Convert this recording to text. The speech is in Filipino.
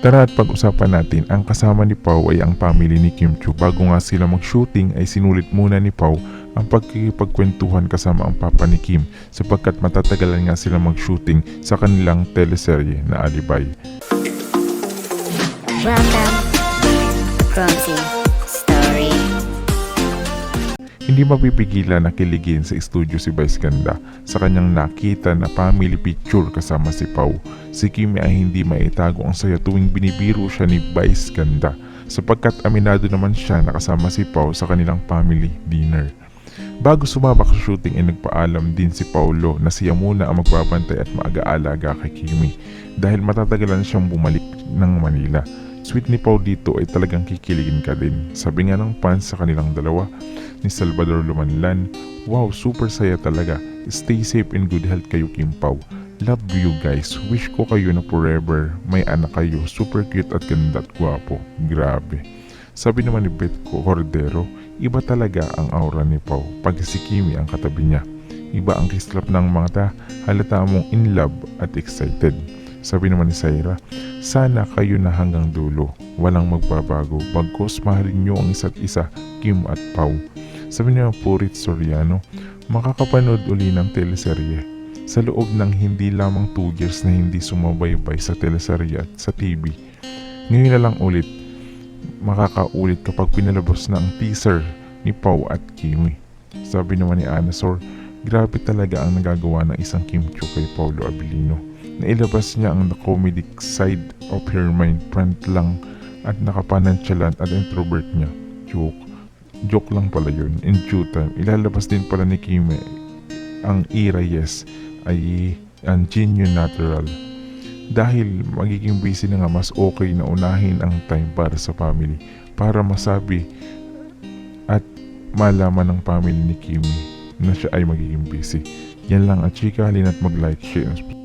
Tara at pag-usapan natin ang kasama ni Pau ay ang family ni Kim Chu. Bago nga sila mag-shooting ay sinulit muna ni Pau ang pagkikipagkwentuhan kasama ang papa ni Kim sapagkat matatagalan nga sila mag-shooting sa kanilang teleserye na Alibay. Welcome, Story. Hindi mapipigilan na kiligin sa studio si Vice Ganda sa kanyang nakita na family picture kasama si Pau. Si Kim ay hindi maitago ang saya tuwing binibiro siya ni Vice Ganda sapagkat aminado naman siya na kasama si Pau sa kanilang family dinner. Bago sumabak sa shooting ay nagpaalam din si Paulo na siya muna ang magbabantay at maaga-alaga kay Kimi dahil matatagalan siyang bumalik ng Manila. Sweet ni Pau dito ay talagang kikiligin ka din. Sabi nga ng fans sa kanilang dalawa ni Salvador Lumanlan, Wow, super saya talaga. Stay safe and good health kayo Kim Pau. Love you guys. Wish ko kayo na forever. May anak kayo. Super cute at ganda at gwapo. Grabe. Sabi naman ni Beth Cordero, iba talaga ang aura ni Pau pag si Kimi ang katabi niya. Iba ang kislap ng mata, halata mong in love at excited. Sabi naman ni Saira, sana kayo na hanggang dulo. Walang magbabago. Bagkos mahalin nyo ang isa't isa, Kim at Pau. Sabi niya Purit Soriano, makakapanood uli ng teleserye sa loob ng hindi lamang 2 years na hindi sumabaybay sa teleserye at sa TV. Ngayon na lang ulit, makakaulit kapag pinalabas na ang teaser ni Pau at Kimi. Sabi naman ni Anasor, grabe talaga ang nagagawa ng isang Kim Chu kay Paulo Abilino. Nailabas niya ang comedic side of her mind front lang at nakapanantsalan at introvert niya. Joke. Joke lang pala yun. In due time, ilalabas din pala ni Kimi ang Ira Yes ay ang genuine natural. Dahil magiging busy na nga mas okay na unahin ang time para sa family para masabi at malaman ng family ni Kimi na siya ay magiging busy. Yan lang at chika, halina't mag-like, share, and